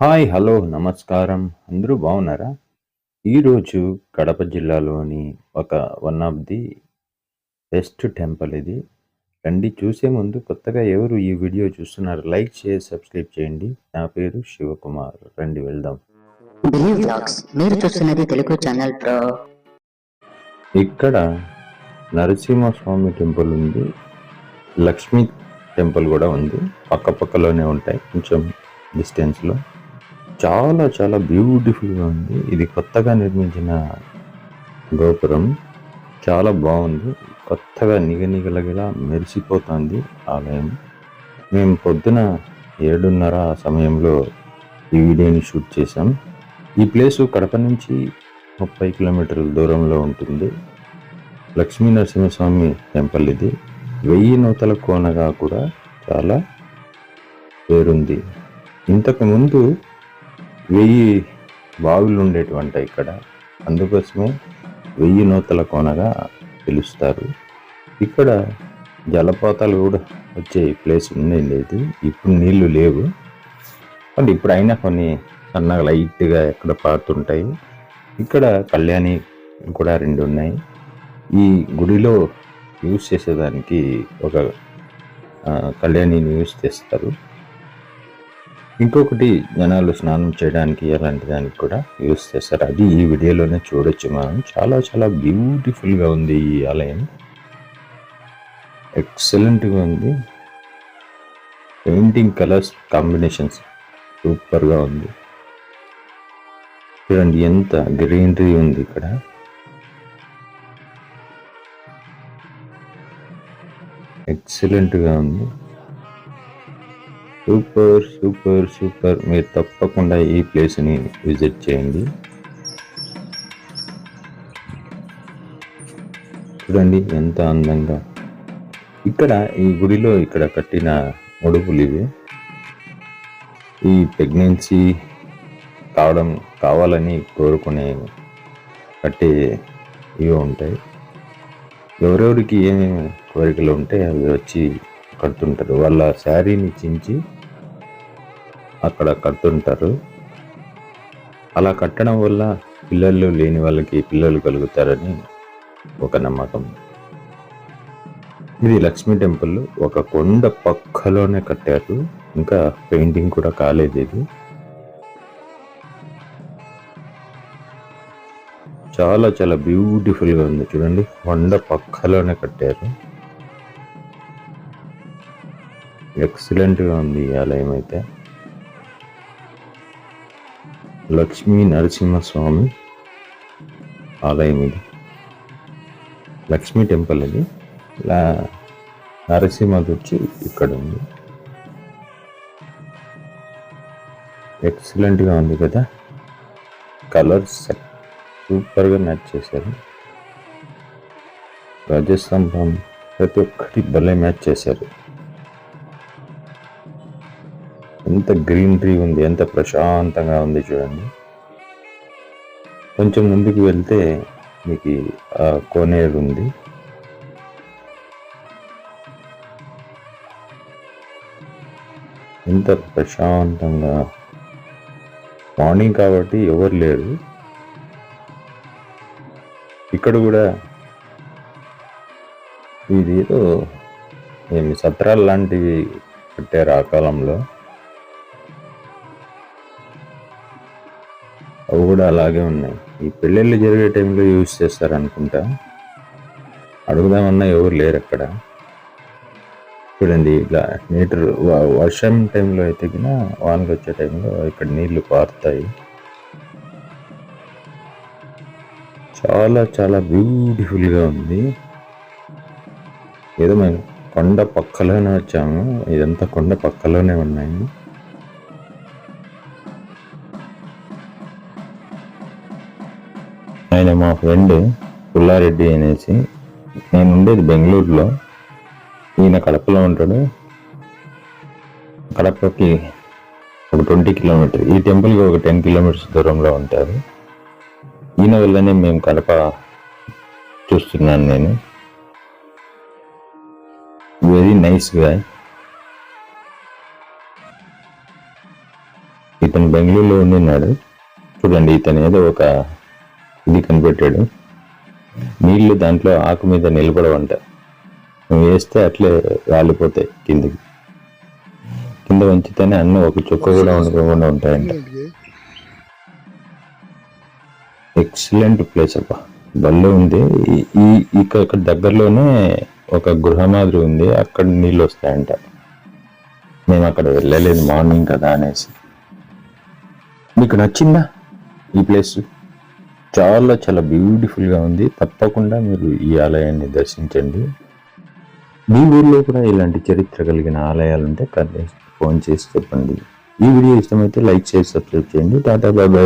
Hi hello నమస్కారం. అందరూ బాగున్నారా? ఈరోజు కడప జిల్లాలోని ఒక one of the best temple ఇది. రండి చూసే ముందు కొత్తగా ఎవరు ఈ వీడియో చూస్తున్నారు లైక్ చేసి సబ్స్క్రైబ్ చేయండి. నా పేరు శివకుమార్. రండి వెళ్దాం. మీరు చూస్తున్నది తెలుగు ఛానల్ బ్రో ఇక్కడ నరసింహస్వామి టెంపుల్ ఉంది. లక్ష్మీ టెంపుల్ కూడా ఉంది. పక్క పక్కలోనే ఉంటాయి. కొంచెం డిస్టెన్స్లో చాలా చాలా బ్యూటిఫుల్గా ఉంది. ఇది కొత్తగా నిర్మించిన గోపురం. చాలా బాగుంది. కొత్తగా నిగనిగలగిలా మెరిసిపోతుంది ఆలయం. మేము పొద్దున ఏడున్నర సమయంలో ఈ వీడియోని షూట్ చేసాం ఈ ప్లేసు కడప నుంచి ముప్పై కిలోమీటర్ల దూరంలో ఉంటుంది. లక్ష్మీ నరసింహస్వామి టెంపుల్ ఇది. వెయ్యి నూతల కోనగా కూడా చాలా పేరుంది. ఇంతకు ముందు వెయ్యి బావిలు ఉండేటువంటి ఇక్కడ అందుకోసమే వెయ్యి నూతల కోనగా పిలుస్తారు. ఇక్కడ జలపాతాలు కూడా వచ్చే ప్లేస్ ఉండే లేదు. ఇప్పుడు నీళ్ళు లేవు. అంటే ఇప్పుడు అయినా కొన్ని సన్నగా లైట్గా ఎక్కడ పారుతుంటాయి. ఇక్కడ కళ్యాణి కూడా రెండు ఉన్నాయి. ఈ గుడిలో యూజ్ చేసేదానికి ఒక కళ్యాణిని యూజ్ చేస్తారు. ఇంకొకటి జనాలు స్నానం చేయడానికి అలాంటి దానికి కూడా యూజ్ చేస్తారు. అది ఈ వీడియోలోనే చూడొచ్చు మనం. చాలా చాలా బ్యూటిఫుల్గా ఉంది ఈ ఆలయం. ఎక్సలెంట్గా ఉంది. పెయింటింగ్ కలర్స్ కాంబినేషన్స్ సూపర్గా ఉంది. చూడండి ఎంత గ్రీనరీ ఉంది ఇక్కడ. ఎక్సలెంట్గా ఉంది. సూపర్ సూపర్ సూపర్ మీరు తప్పకుండా ఈ ప్లేస్ని విజిట్ చేయండి. చూడండి ఎంత అందంగా. ఇక్కడ ఈ గుడిలో ఇక్కడ కట్టిన ముడుపులు ఇవి. ఈ ప్రెగ్నెన్సీ కావడం కావాలని కోరుకునే కట్టే ఇవి ఉంటాయి. ఎవరెవరికి ఏమేమి కోరికలు ఉంటే అవి వచ్చి కడుతుంటారు. వాళ్ళ శారీని చించి అక్కడ కడుతుంటారు. అలా కట్టడం వల్ల పిల్లలు లేని వాళ్ళకి పిల్లలు కలుగుతారని ఒక నమ్మకం. ఇది లక్ష్మీ టెంపుల్. ఒక కొండ పక్కలోనే కట్టారు. ఇంకా పెయింటింగ్ కూడా కాలేదు ఇది. చాలా చాలా బ్యూటిఫుల్గా ఉంది. చూడండి కొండ పక్కలోనే కట్టారు. ఎక్సలెంట్గా ఉంది ఈ ఆలయం అయితే. లక్ష్మీ నరసింహస్వామి ఆలయం ఇది. లక్ష్మీ టెంపుల్ ఇది. నరసింహది వచ్చి ఇక్కడ ఉంది ఎక్సలెంట్గా ఉంది కదా. కలర్స్ సూపర్గా మ్యాచ్ చేశారు. రాజస్తంభం ప్రతి ఒక్కటి భలే మ్యాచ్ చేశారు. ఎంత గ్రీనరీ ఉంది ఎంత ప్రశాంతంగా ఉంది చూడండి. కొంచెం ముందుకు వెళ్తే మీకు కోనేరు ఉంది. ఎంత ప్రశాంతంగా. మార్నింగ్ కాబట్టి ఎవరు లేరు. ఇక్కడ కూడా ఇది ఏదో ఏమి సత్రాలు లాంటివి పెట్టారు ఆ కాలంలో. అవి కూడా అలాగే ఉన్నాయి. ఈ పెళ్ళిళ్ళు జరిగే టైంలో యూజ్ చేస్తారు అనుకుంటా. అడుగుదామన్నా ఎవరు లేరు అక్కడ. చూడండి ఇలా నీటర్ వర్షం టైంలో అయితే గిన వానలు వచ్చే టైంలో ఇక్కడ నీళ్ళు పారుతాయి. చాలా చాలా బ్యూటిఫుల్గా ఉంది. ఏదో మేము కొండ పక్కలోనే వచ్చాము. ఇదంతా కొండ పక్కలోనే ఉన్నాయి. ఆయన మా ఫ్రెండ్ పుల్లారెడ్డి అనేసి నేను ఉండేది బెంగళూరులో. ఈయన కడపలో ఉంటాడు. కడపకి ఒక ట్వంటీ కిలోమీటర్ ఈ టెంపుల్కి ఒక టెన్ కిలోమీటర్స్ దూరంలో ఉంటారు. ఈయన వల్లనే మేము కడప చూస్తున్నాను నేను. వెరీ నైస్గా ఇతను బెంగళూరులో ఉన్నాడు. చూడండి ఇతను ఏదో ఒక ఇది కనిపెట్టాడు. నీళ్ళు దాంట్లో ఆకు మీద నిలబడవంట. నువ్వు వేస్తే అట్లే రాలిపోతాయి కిందకి. కింద వంచితేనే అన్నీ ఒక చుక్క కూడా ఉండకుండా ఉంటాయంట. ఎక్సలెంట్ ప్లేస్ అబ్బా. బల్లే ఉంది. ఈ- ఇక్కడ ఇక్కడ దగ్గరలోనే ఒక గృహ మాదిరి ఉంది. అక్కడ నీళ్ళు వస్తాయంట. మేము అక్కడ వెళ్ళలేదు మార్నింగ్ కదా అనేసి. మీకు నచ్చిందా ఈ ప్లేస్? చాలా చాలా బ్యూటిఫుల్గా గా ఉంది. తప్పకుండా మీరు ఈ ఆలయాన్ని దర్శించండి. మీ ఊర్లో కూడా ఇలాంటి చరిత్ర కలిగిన ఆలయాలు ఉంటే ఫోన్ చేసి చెప్పండి. ఈ వీడియో ఇష్టమైతే లైక్ చేసి సబ్స్క్రైబ్ చేయండి. Tata bye bye.